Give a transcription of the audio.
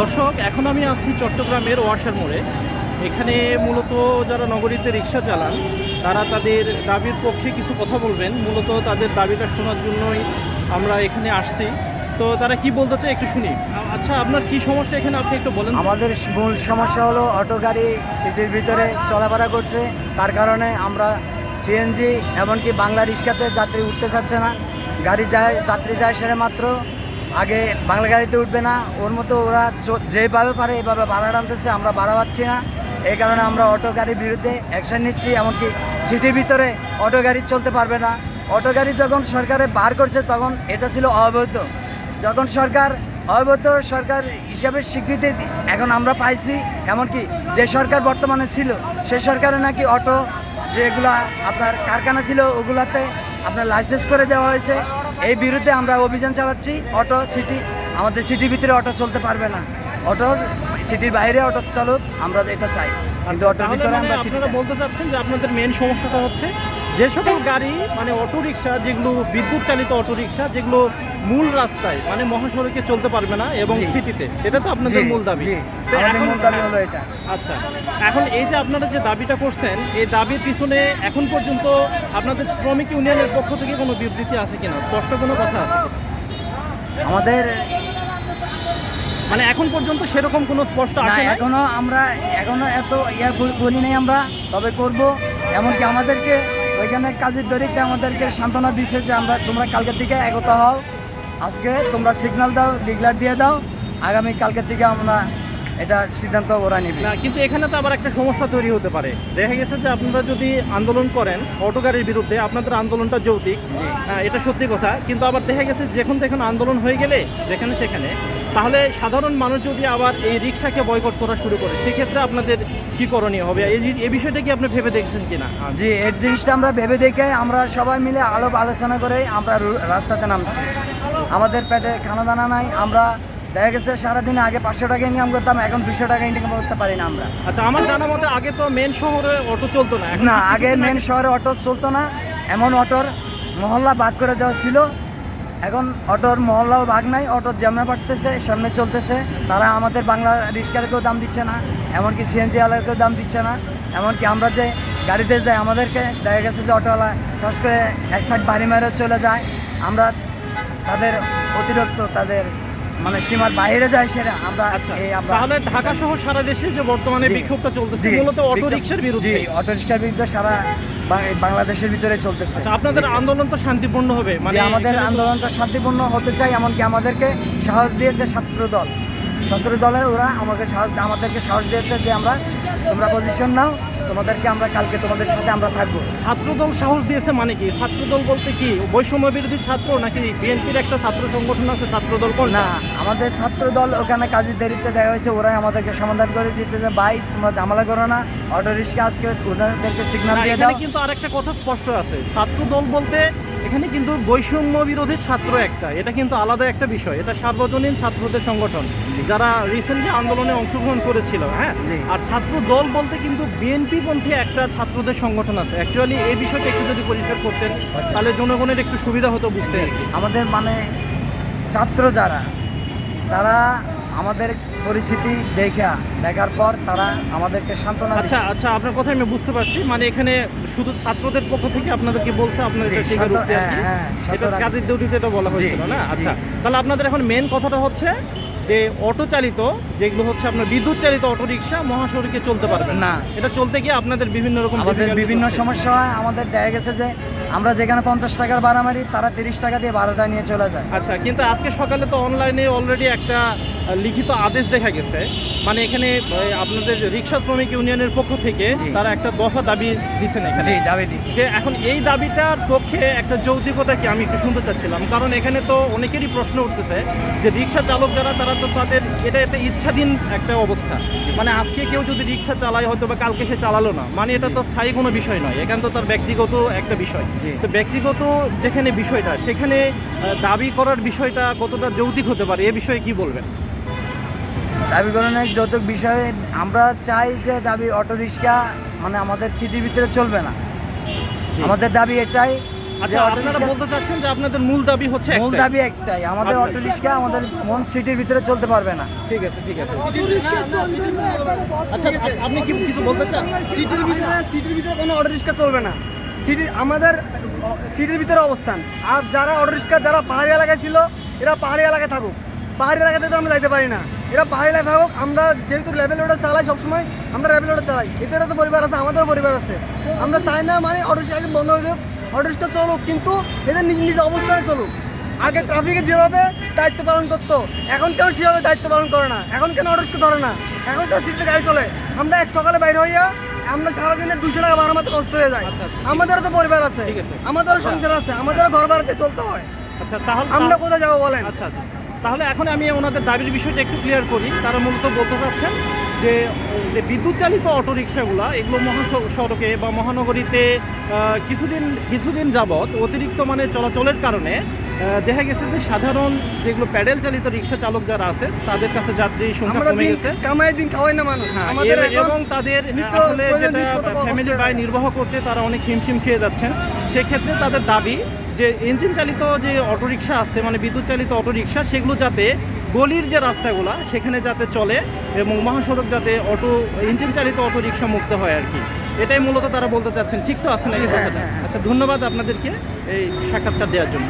দর্শক, এখন আমি আছি চট্টগ্রামের ওয়াশার মোড়ে। এখানে মূলত যারা নগরীতে রিক্সা চালান, তারা তাদের দাবির পক্ষে কিছু কথা বলবেন। মূলত তাদের দাবিটা শোনার জন্যই আমরা এখানে আসছি। তো তারা কি বলতে চায় একটু শুনি। আচ্ছা আপনার কি সমস্যা এখানে? আপনি একটু বলেন আমাদের মূল সমস্যা হলো অটো, গাড়ি, সিটির ভিতরে চলাফেরা করছে। তার কারণে আমরা সিএনজি এমনকি বাংলা রিক্সাতে যাত্রী উঠতে চাচ্ছে না। গাড়ি যায়, যাত্রী যায় সেরে মাত্র। আগে বাংলা গাড়িতে উঠবে না, ওর মতো ওরা যেভাবে পারে এভাবে ভাড়া টানতেছে, আমরা ভাড়া পাচ্ছি না। এই কারণে আমরা অটো গাড়ির বিরুদ্ধে অ্যাকশন নিচ্ছি, এমনকি সিটির ভিতরে অটো গাড়ি চলতে পারবে না। অটো গাড়ি যখন সরকারে বার করছে, তখন এটা ছিল অবৈধ। যখন সরকার অবৈধ সরকার হিসাবে স্বীকৃতি এখন আমরা পাইছি, এমনকি যে সরকার বর্তমানে ছিল, সে সরকারে নাকি অটো যেগুলো আপনার কারখানা ছিল, ওগুলাতে আপনার লাইসেন্স করে দেওয়া হয়েছে। এই বিরুদ্ধে আমরা অভিযান চালাচ্ছি। অটো সিটি আমাদের সিটির ভিতরে অটো চলতে পারবে না। অটো সিটির বাইরে অটো চলুক আমরা এটা চাই। কিন্তু অটোর ভিতরে মানে আমরা বলতে চাচ্ছেন যে আপনাদের মেন সমস্যাটা হচ্ছে যে সকল গাড়ি মানে অটো রিক্সা যেগুলো বিদ্যুৎ চালিত অটো রিক্সা যেগুলো মূল রাস্তায় মানে মহাসড়কে চলতে পারবে না এবং সিটিতে এটা তো আপনাদের মূল দাবি। আচ্ছা এখন এই যে আপনারা যে দাবিটা করছেন এই দাবির পিছনে এখন পর্যন্ত আপনাদের শ্রমিক ইউনিয়নের পক্ষ থেকে কোনো বিবৃতি আছে কিনা? স্পষ্ট কোনো কথা আছে? আমাদের মানে এখন পর্যন্ত সেরকম কোনো স্পষ্ট আসে না এখনও আমরা এখনও এত ইয়া বলি নাই আমরা তবে করব। এমনকি আমাদেরকে ওইখানে কাজের দরিতে আমাদেরকে সান্ত্বনা দিছে যে আমরা তোমরা কালকের থেকে একতা হও। আজকে তোমরা সিগন্যাল দাও ডিক্লার দিয়ে দাও। আগামী কালকের থেকে আমরা এটা সিদ্ধান্ত ওরা নিবে। না কিন্তু এখানে তো আবার একটা সমস্যা তৈরি হতে পারে। দেখা গেছে যে আপনারা যদি আন্দোলন করেন অটো গাড়ির বিরুদ্ধে আপনাদের আন্দোলনটা যৌতিক। হ্যাঁ, এটা সত্যি কথা। কিন্তু আবার দেখা গেছে যখন দেখুন আন্দোলন হয়ে গেলে যেখানে সেখানে তাহলে সাধারণ মানুষ যদি আবার এই রিক্সাকে বয়কট করা শুরু করে সেক্ষেত্রে আপনাদের কি করণীয় হবে? এই এই বিষয়টা কি আপনি ভেবে দেখছেন কিনা? জি এর জিনিসটা আমরা ভেবে দেখে আমরা সবাই মিলে আলোপ আলোচনা করে আমরা রাস্তাতে নামছি। আমাদের পেটে খানা দানা নাই আমরা দেখা গেছে সারাদিন আগে পাঁচশো টাকা ইনকাম করতাম এখন দুশো টাকা ইনকাম করতে পারি না আমরা। আচ্ছা আমার জানা মতে আগে তো মেন শহরে অটো চলতো না না আগে মেন শহরে অটো চলতো না এমন অটোর মহল্লা ভাগ করে দেওয়া ছিল এখন অটোর মহল্লাও ভাগ নাই, অটোর যেমন পাঠতেছে সামনে চলতেছে। তারা আমাদের বাংলা রিক্সাকেও দাম দিচ্ছে না, এমনকি সিএনজি ওয়ালাকেও দাম দিচ্ছে না। এমনকি আমরা যে গাড়িতে যাই, আমাদেরকে দেখা গেছে যে অটোওয়ালা টস করে এক সাইড বাড়ি মেরে চলে যায়। আমরা তাদের অতিরিক্ত তাদের মানে সীমার বাইরে যায় সেটা আমরা আচ্ছা তাহলে ঢাকা সহ সারা দেশে যে বর্তমানে বিক্ষোভটা চলতেছে মূলত অটো রিক্সার বিরুদ্ধে। অটো রিক্সার বিরুদ্ধে সারা বাংলাদেশের ভিতরে চলতেছে। আচ্ছা আপনাদের আন্দোলন তো শান্তিপূর্ণ হবে মানে আমাদের আন্দোলনটা শান্তিপূর্ণ হতে চাই এমনকি আমাদেরকে সাহস দিয়েছে ছাত্র দল ছাত্র দলের ওরা আমাকে সাহস আমাদেরকে সাহস দিয়েছে যে আমরা তোমরা পজিশন নাও তোমাদেরকে আমরা কালকে তোমাদের সাথে আমরা থাকব। ছাত্রদল সাহস দিয়েছে মানে কি? ছাত্রদল বলতে কি বৈষম্য বিরোধী ছাত্র নাকি বিএনপির একটা ছাত্র সংগঠন আছে ছাত্রদল কোন না আমাদের ছাত্র দল ওখানে কাজের দেরিতে দেওয়া হয়েছে ওরাই আমাদেরকে সমাধান করে দিয়েছে যে ভাই তোমরা ঝামেলা করো না অটো রিক্সা আজকে ওনাদেরকে সিগন্যাল দিয়ে দাও। কিন্তু আরেকটা কথা স্পষ্ট আছে। ছাত্রদল বলতে এখানে কিন্তু বৈষম্য বিরোধী ছাত্র একটা এটা কিন্তু আলাদা একটা বিষয়। এটা সার্বজনীন ছাত্রদের সংগঠন যারা রিসেন্টলি আন্দোলনে অংশগ্রহণ করেছিল হ্যাঁ? আর ছাত্র দল বলতে কিন্তু বিএনপি পন্থী একটা ছাত্রদের সংগঠন আছে। অ্যাকচুয়ালি এই বিষয়টা একটু যদি পরিষ্কার করতেন আচ্ছা। তাহলে জনগণের একটু সুবিধা হতো বুঝতে আমাদের মানে ছাত্র যারা তারা আমাদের পরিস্থিতি দেখা দেখার পর তারা আমাদেরকে সান্ত্বনা আচ্ছা আচ্ছা আপনার কথা আমি বুঝতে পারছি। মানে এখানে শুধু ছাত্রদের পক্ষ থেকে আপনাদেরকে বলছে? আপনাদের এটা। হ্যাঁ, হ্যাঁ। কাজের ডিউটিতে এটা বলা হয়েছিল না? আচ্ছা তাহলে আপনাদের এখন মেন কথাটা হচ্ছে যে অটো চালিত যেগুলো হচ্ছে আপনার বিদ্যুৎ চালিত অটো রিক্সা মহাসড়কে চলতে পারবে না। এটা চলতে গিয়ে আপনাদের বিভিন্ন রকম আমাদের বিভিন্ন সমস্যা হয়। আমাদের দেখা গেছে যে আমরা যেখানে পঞ্চাশ টাকার ভাড়া মারি তারা তিরিশ টাকা দিয়ে ভাড়াটা নিয়ে চলে যায়। আচ্ছা কিন্তু আজকে সকালে তো অনলাইনে অলরেডি একটা লিখিত আদেশ দেখা গেছে। মানে এখানে আপনাদের রিক্সা শ্রমিক ইউনিয়নের পক্ষ থেকে তারা একটা দফা দাবি দিচ্ছেন এখানে। দাবি দিচ্ছে যে এখন এই দাবিটার পক্ষে একটা যৌক্তিকতা কি আমি একটু শুনতে চাচ্ছিলাম কারণ এখানে তো অনেকেরই প্রশ্ন উঠতেছে যে রিক্সা চালক যারা তারা তো তাদের এটা একটা ইচ্ছাধীন একটা অবস্থা। মানে আজকে কেউ যদি রিক্সা চালায় হয়তো বা কালকে সে চালালো না। মানে এটা তো স্থায়ী কোনো বিষয় নয় এখানে তো তার ব্যক্তিগত একটা বিষয়। তো ব্যক্তিগত যেখানে বিষয়টা সেখানে দাবি করার বিষয়টা কতটা যৌক্তিক হতে পারে এ বিষয়ে কি বলবেন? দাবি করণের যৌতুক বিষয়ে আমরা চাই যে দাবি অটো রিক্সা মানে আমাদের সিটির ভিতরে চলবে না। আমাদের দাবি এটাই আচ্ছা আপনারা বলতে চাচ্ছেন যে আপনাদের মূল দাবি হচ্ছে মূল দাবি একটাই আমাদের আচ্ছা, অটো রিক্সা আমাদের মন সিটির ভিতরে চলতে পারবে না। ঠিক আছে ঠিক আছে। আচ্ছা আপনি কি কিছু বলতে চান? সিটির ভিতরে সিটির ভিতরে কোনো অটো রিক্সা চলবে না। সিটি আমাদের সিটির ভিতরে অবস্থান। আর যারা অটো রিক্সা যারা পাহাড়ি এলাকায় ছিল এরা পাহাড়ি এলাকায় থাকুক। পাহাড়ি এলাকাতে তো আমরা যাইতে পারি না। এরা পাহাড়ি এলাকায় থাকুক আমরা যেহেতু লেভেল রোডে চালাই সবসময় আমরা লেভেল রোডে চালাই। এদেরও তো পরিবার আছে আমাদেরও পরিবার আছে। আমরা চাই না মানে অটো রিক্সা বন্ধ হয়ে যাক অটো রিক্সা চলুক কিন্তু এদের নিজ নিজ অবস্থানে চলুক। আগে ট্রাফিকে যেভাবে দায়িত্ব পালন করতো এখন কেউ সেভাবে দায়িত্ব পালন করে না। এখন কেন অটো রিক্সা ধরে না? এখন কেউ সিটিতে গাড়ি চলে। আমরা এক সকালে বাইরে হইয়া আমরা সারাদিনে দুশো টাকা বারো মাত্র কষ্ট হয়ে যায়। আচ্ছা, আচ্ছা, আমাদেরও তো পরিবার আছে। আছে। আমাদেরও সংসার আছে। আমাদেরও ঘর বাড়িতে চলতে হয়। আচ্ছা তাহলে আমরা কোথায় যাব বলেন? আচ্ছা আচ্ছা। তাহলে এখন আমি ওনাদের দাবির বিষয়টা একটু ক্লিয়ার করি। তারা মূলত বলতে চাচ্ছেন যে যে বিদ্যুৎ চালিত অটোরিকশাগুলো এগুলো মহাসড়কে বা মহানগরীতে কিছুদিন কিছুদিন যাবৎ অতিরিক্ত মানে চলাচলের কারণে দেখা গেছে যে সাধারণ যেগুলো প্যাডেল চালিত রিক্সা চালক যারা আছে তাদের কাছে যাত্রী সংখ্যা কমে গেছে। কামাই দিন খাওয়াই না মানুষ। হ্যাঁ, আমাদের এবং তাদের আসলে যেটা ফ্যামিলি নির্বাহ করতে তারা অনেক হিমশিম খেয়ে যাচ্ছেন। সেক্ষেত্রে তাদের দাবি যে ইঞ্জিন চালিত যে অটোরিকশা আছে মানে বিদ্যুৎ চালিত অটোরিকশা সেগুলো যাতে গলির যে রাস্তাগুলো সেখানে যাতে চলে এবং মহাসড়ক যাতে অটো ইঞ্জিন চালিত অটোরিকশা মুক্ত হয় আর কি। এটাই মূলত তারা বলতে চাচ্ছেন। ঠিক তো আছে না এই কথাটা? আচ্ছা ধন্যবাদ আপনাদেরকে এই সাক্ষাৎকার দেওয়ার জন্য।